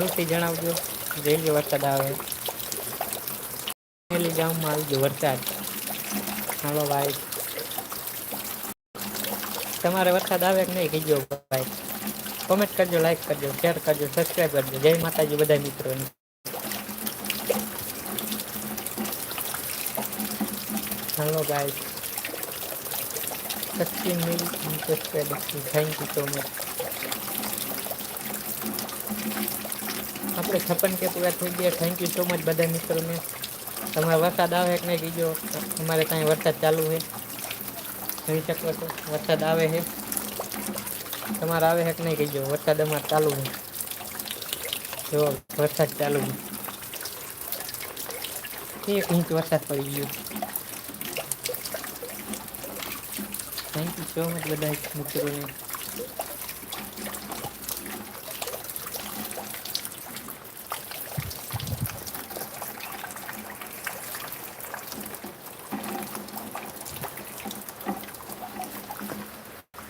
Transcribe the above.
જરૂરથી જણાવજો જઈ વરસાદ આવે પેલી ગામમાં આવી ગયો વરસાદ હાલો ભાઈ તમારે વરસાદ આવે કે નહીં કીજો ભાઈ કોમેન્ટ કરજો લાઈક કરજો શેર કરજો સબસ્ક્રાઈબ કરજો જય માતાજી બધા મિત્રોને હાલો guys Sachin mill subscribe thank you so much આપણે છપ્પન કે પૂરા થઈ ગયા થેન્ક યુ સો મચ બધા મિત્રોને તમારે વરસાદ આવે કે નહીં કીજો અમારે ત્યાં વરસાદ ચાલુ છે જોઈ શકો છો વરસાદ આવે છે તમારે આવે છે કે નહીં કહીજો વરસાદ અમારે ચાલુ છે જો વરસાદ ચાલુ છે એક ઇંચ વરસાદ પડી ગયો થેન્ક યુ સો મચ બધા મિત્રોને